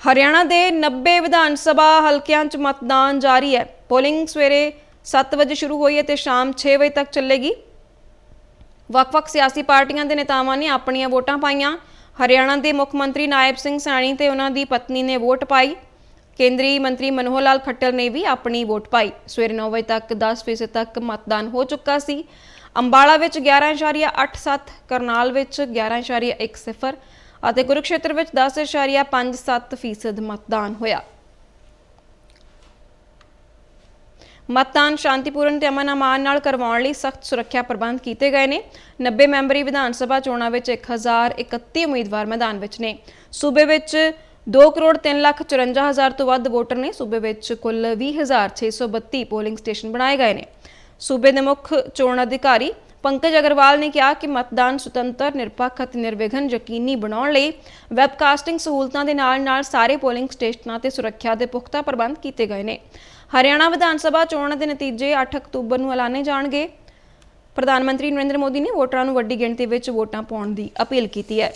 ਹਰਿਆਣਾ ਦੇ 90 ਵਿਧਾਨ ਸਭਾ ਹਲਕਿਆਂ 'ਚ ਮਤਦਾਨ ਜਾਰੀ ਹੈ। ਪੋਲਿੰਗ ਸਵੇਰੇ 7 ਵਜੇ ਸ਼ੁਰੂ ਹੋਈ ਹੈ ਤੇ ਸ਼ਾਮ 6 ਵਜੇ ਤੱਕ ਚੱਲੇਗੀ। ਵੱਖ-ਵੱਖ ਸਿਆਸੀ ਪਾਰਟੀਆਂ ਦੇ ਨੇਤਾਵਾਂ ਨੇ ਆਪਣੀਆਂ ਵੋਟਾਂ ਪਾਈਆਂ। ਹਰਿਆਣਾ ਦੇ ਮੁੱਖ ਮੰਤਰੀ ਨਾਇਬ ਸਿੰਘ ਸੈਣੀ ਤੇ ਉਹਨਾਂ ਦੀ ਪਤਨੀ ਨੇ ਵੋਟ ਪਾਈ। ਕੇਂਦਰੀ ਮੰਤਰੀ ਮਨੋਹਰ ਲਾਲ ਖੱਟਰ ਨੇ ਵੀ ਆਪਣੀ ਵੋਟ ਪਾਈ। ਸਵੇਰੇ 9 ਵਜੇ ਤੱਕ 10% ਤੱਕ ਮਤਦਾਨ ਹੋ ਚੁੱਕਾ ਸੀ। ਅੰਬਾਲਾ ਵਿੱਚ 11.87 ਕਰਨਾਲ ਵਿੱਚ 11.10 ਅਤੇ ਕੁਰੂਕਸ਼ੇਤਰ ਵਿੱਚ 10.57% ਮਤਦਾਨ ਹੋਇਆ। ਮਤਦਾਨ ਸ਼ਾਂਤੀਪੂਰਨ ਤੇ ਅਮਨ ਅਮਾਨ ਨਾਲ ਕਰਵਾਉਣ ਲਈ ਸਖਤ ਸੁਰੱਖਿਆ ਪ੍ਰਬੰਧ ਕੀਤੇ ਗਏ ਨੇ। 90 ਮੈਂਬਰੀ ਵਿਧਾਨ ਸਭਾ ਚੋਣਾਂ ਵਿੱਚ 1031 ਉਮੀਦਵਾਰ ਮੈਦਾਨ ਵਿੱਚ ਨੇ। ਸੂਬੇ ਵਿੱਚ 2 ਕਰੋੜ 3 ਲੱਖ 54 ਹਜ਼ਾਰ ਤੋਂ ਵੱਧ ਵੋਟਰ ਨੇ। ਸੂਬੇ ਵਿੱਚ ਕੁੱਲ 20632 ਪੋਲਿੰਗ ਸਟੇਸ਼ਨ ਬਣਾਏ ਗਏ ਨੇ। ਸੂਬੇ ਦੇ ਮੁੱਖ ਚੋਣ ਅਧਿਕਾਰੀ ਪੰਕਜ ਅਗਰਵਾਲ ਨੇ ਕਿਹਾ ਕਿ ਮਤਦਾਨ ਸੁਤੰਤਰ, ਨਿਰਪੱਖ ਅਤੇ ਨਿਰਵਿਘਨ ਯਕੀਨੀ ਬਣਾਉਣ ਲਈ ਵੈਬਕਾਸਟਿੰਗ ਸਹੂਲਤਾਂ ਦੇ ਨਾਲ-ਨਾਲ ਸਾਰੇ ਪੋਲਿੰਗ ਸਟੇਸ਼ਨਾਂ ਤੇ ਸੁਰੱਖਿਆ ਦੇ ਪੁਖਤਾ ਪ੍ਰਬੰਧ ਕੀਤੇ ਗਏ ਨੇ। ਹਰਿਆਣਾ ਵਿਧਾਨ ਸਭਾ ਚੋਣਾਂ ਦੇ ਨਤੀਜੇ 8 ਅਕਤੂਬਰ ਨੂੰ ਐਲਾਨੇ ਜਾਣਗੇ। ਪ੍ਰਧਾਨ ਮੰਤਰੀ ਨਰਿੰਦਰ ਮੋਦੀ ਨੇ ਵੋਟਰਾਂ ਨੂੰ ਵੱਡੀ ਗਿਣਤੀ ਵਿੱਚ ਵੋਟਾਂ ਪਾਉਣ ਦੀ ਅਪੀਲ ਕੀਤੀ ਹੈ।